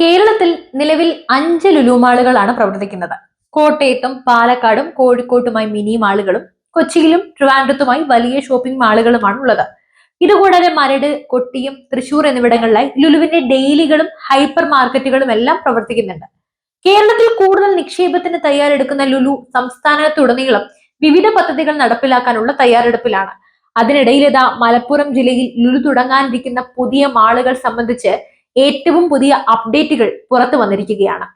കേരളത്തിൽ നിലവിൽ അഞ്ച് ലുലു മാളുകളാണ് പ്രവർത്തിക്കുന്നത്. കോട്ടയത്തും പാലക്കാടും കോഴിക്കോട്ടുമായി മിനി മാളുകളും കൊച്ചിയിലും ട്രിവാൻഡ്രത്തുമായി വലിയ ഷോപ്പിംഗ് മാളുകളുമാണ് ഉള്ളത്. ഇതുകൂടാതെ മരട് കൊട്ടിയം തൃശൂർ എന്നിവിടങ്ങളിലായി ലുലുവിന്റെ ഡെയിലികളും ഹൈപ്പർ മാർക്കറ്റുകളും എല്ലാം പ്രവർത്തിക്കുന്നുണ്ട്. കേരളത്തിൽ കൂടുതൽ നിക്ഷേപത്തിന് തയ്യാറെടുക്കുന്ന ലുലു സംസ്ഥാനത്തുടനീളം വിവിധ പദ്ധതികൾ നടപ്പിലാക്കാനുള്ള തയ്യാറെടുപ്പിലാണ്. അതിനിടയിൽ ഇതാ മലപ്പുറം ജില്ലയിൽ ലുലു തുടങ്ങാനിരിക്കുന്ന പുതിയ മാളുകൾ സംബന്ധിച്ച് ഏറ്റവും പുതിയ അപ്ഡേറ്റുകൾ പുറത്തു വന്നിരിക്കുകയാണ്.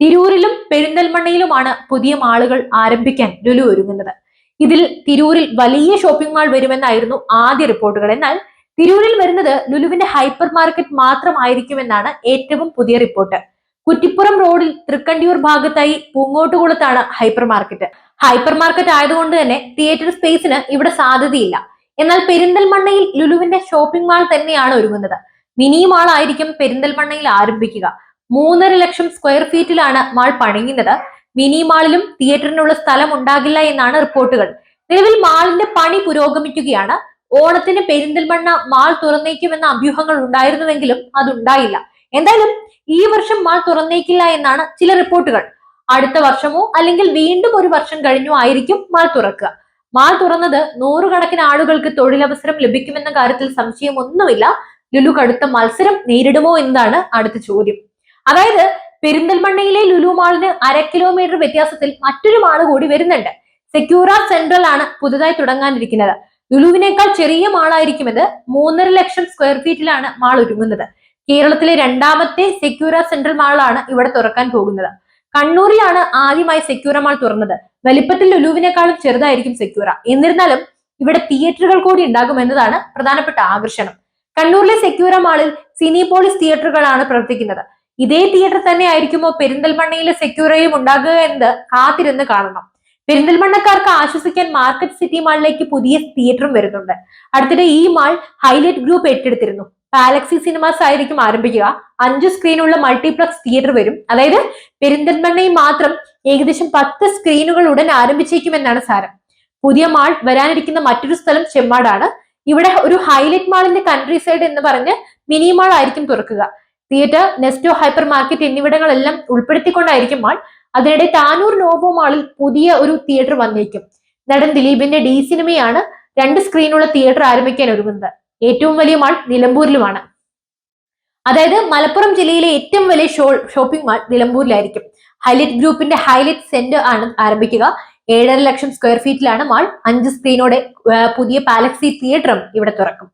തിരൂരിലും പെരിന്തൽമണ്ണയിലുമാണ് പുതിയ മാളുകൾ ആരംഭിക്കാൻ ലുലു ഒരുങ്ങുന്നത്. ഇതിൽ തിരൂരിൽ വലിയ ഷോപ്പിംഗ് മാൾ വരുമെന്നായിരുന്നു ആദ്യ റിപ്പോർട്ടുകൾ എന്നാൽ തിരൂരിൽ വരുന്നത് ലുലുവിന്റെ ഹൈപ്പർ മാർക്കറ്റ് മാത്രമായിരിക്കുമെന്നാണ് ഏറ്റവും പുതിയ റിപ്പോർട്ട് കുറ്റിപ്പുറം റോഡിൽ തൃക്കണ്ടിയൂർ ഭാഗത്തായി പൂങ്ങോട്ടുകുളത്താണ് ഹൈപ്പർ മാർക്കറ്റ് ഹൈപ്പർ മാർക്കറ്റ് ആയതുകൊണ്ട് തന്നെ തിയേറ്റർ സ്പേസിന് ഇവിടെ സാധ്യതയില്ല. എന്നാൽ പെരിന്തൽമണ്ണയിൽ ലുലുവിന്റെ ഷോപ്പിംഗ് മാൾ തന്നെയാണ് ഒരുങ്ങുന്നത്. മിനി മാൾ ആയിരിക്കും പെരിന്തൽമണ്ണയിൽ ആരംഭിക്കുക. മൂന്നര ലക്ഷം സ്ക്വയർ ഫീറ്റിലാണ് മാൾ പണിയുന്നത്. മിനി മാളിലും തിയേറ്ററിനുള്ള സ്ഥലം ഉണ്ടാകില്ല എന്നാണ് റിപ്പോർട്ടുകൾ. നിലവിൽ മാളിന്റെ പണി പുരോഗമിക്കുകയാണ്. ഓണത്തിന് പെരിന്തൽമണ്ണ മാൾ തുറന്നേക്കുമെന്ന അഭ്യൂഹങ്ങൾ ഉണ്ടായിരുന്നുവെങ്കിലും അതുണ്ടായില്ല. എന്തായാലും ഈ വർഷം മാൾ തുറന്നേക്കില്ല എന്നാണ് ചില റിപ്പോർട്ടുകൾ. അടുത്ത വർഷമോ അല്ലെങ്കിൽ വീണ്ടും ഒരു വർഷം കഴിഞ്ഞോ ആയിരിക്കും മാൾ തുറക്കുക. മാൾ തുറന്നത് നൂറുകണക്കിന് ആളുകൾക്ക് തൊഴിലവസരം ലഭിക്കുമെന്ന കാര്യത്തിൽ സംശയമൊന്നുമില്ല. ലുലു കടുത്ത മത്സരം നേരിടുമോ എന്നാണ് അടുത്ത ചോദ്യം. അതായത് പെരിന്തൽമണ്ണയിലെ ലുലു മാളിന് അര കിലോമീറ്റർ വ്യത്യാസത്തിൽ മറ്റൊരു മാൾ കൂടി വരുന്നുണ്ട്. സെക്യൂറ സെൻട്രൽ ആണ് പുതുതായി തുടങ്ങാനിരിക്കുന്നത്. ലുലുവിനേക്കാൾ ചെറിയ മാളായിരിക്കും ഇത് മൂന്നര ലക്ഷം സ്ക്വയർ ഫീറ്റിലാണ് മാൾ ഒരുങ്ങുന്നത്. കേരളത്തിലെ രണ്ടാമത്തെ സെക്യൂറ സെൻട്രൽ മാളാണ് ഇവിടെ തുറക്കാൻ പോകുന്നത്. കണ്ണൂരിലാണ് ആദ്യമായി സെക്യൂറ മാൾ തുറന്നത്. വലിപ്പത്തിൽ ലുലുവിനേക്കാളും ചെറുതായിരിക്കും സെക്യൂറ. എന്നിരുന്നാലും ഇവിടെ തിയേറ്ററുകൾ കൂടി ഉണ്ടാകും എന്നതാണ് പ്രധാനപ്പെട്ട ആകർഷണം. കണ്ണൂരിലെ സെക്യൂര മാളിൽ സിനിപോളിസ് തിയേറ്ററുകളാണ് പ്രവർത്തിക്കുന്നത്. ഇതേ തിയേറ്റർ തന്നെ ആയിരിക്കുമോ പെരിന്തൽമണ്ണയിലെ സെക്യൂറയും ഉണ്ടാകുക എന്ന് കാത്തിരുന്ന് കാണണം. പെരിന്തൽമണ്ണക്കാർക്ക് ആശ്വസിക്കാൻ മാർക്കറ്റ് സിറ്റി മാളിലേക്ക് പുതിയ തിയേറ്ററും വരുന്നുണ്ട്. അടുത്തിടെ ഈ മാൾ ഹൈലൈറ്റ് ഗ്രൂപ്പ് ഏറ്റെടുത്തിരുന്നു. പാലക്സി സിനിമാസ് ആയിരിക്കും ആരംഭിക്കുക. അഞ്ച് സ്ക്രീനുള്ള മൾട്ടിപ്ലക്സ് തിയേറ്റർ വരും. അതായത് പെരിന്തൽമണ്ണയിൽ മാത്രം ഏകദേശം പത്ത് സ്ക്രീനുകൾ ഉടൻ ആരംഭിച്ചേക്കുമെന്നാണ് സാരം. പുതിയ മാൾ വരാനിരിക്കുന്ന മറ്റൊരു സ്ഥലം ചെമ്മാടാണ്. ഇവിടെ ഒരു ഹൈലൈറ്റ് മാളിന്റെ കൺട്രി സൈഡ് എന്ന് പറഞ്ഞ് മിനി മാൾ ആയിരിക്കും തുറക്കുക. തിയേറ്റർ നെസ്റ്റോ ഹൈപ്പർ മാർക്കറ്റ് എന്നിവിടങ്ങളെല്ലാം ഉൾപ്പെടുത്തിക്കൊണ്ടായിരിക്കും മാൾ അതിനിടെ താനൂർ നോവോ മാളിൽ പുതിയ ഒരു തിയേറ്റർ വന്നേക്കും. നടൻ ദിലീപിന്റെ ഡി സിനിമയാണ് രണ്ട് സ്ക്രീനുള്ള തിയേറ്റർ ആരംഭിക്കാൻ ഒരുങ്ങുന്നത്. ഏറ്റവും വലിയ മാൾ നിലമ്പൂരിലുമാണ്. അതായത് മലപ്പുറം ജില്ലയിലെ ഏറ്റവും വലിയ ഷോപ്പിംഗ് മാൾ നിലമ്പൂരിലായിരിക്കും. ഹൈലൈറ്റ് ഗ്രൂപ്പിന്റെ ഹൈലൈറ്റ് സെന്റർ ആണ് ആരംഭിക്കുക. ഏഴര ലക്ഷം സ്ക്വയർ ഫീറ്റിലാണ് മാൾ അഞ്ച് സ്ക്രീനോടെ പുതിയ പാലക്സി തിയേറ്ററും ഇവിടെ തുറക്കും.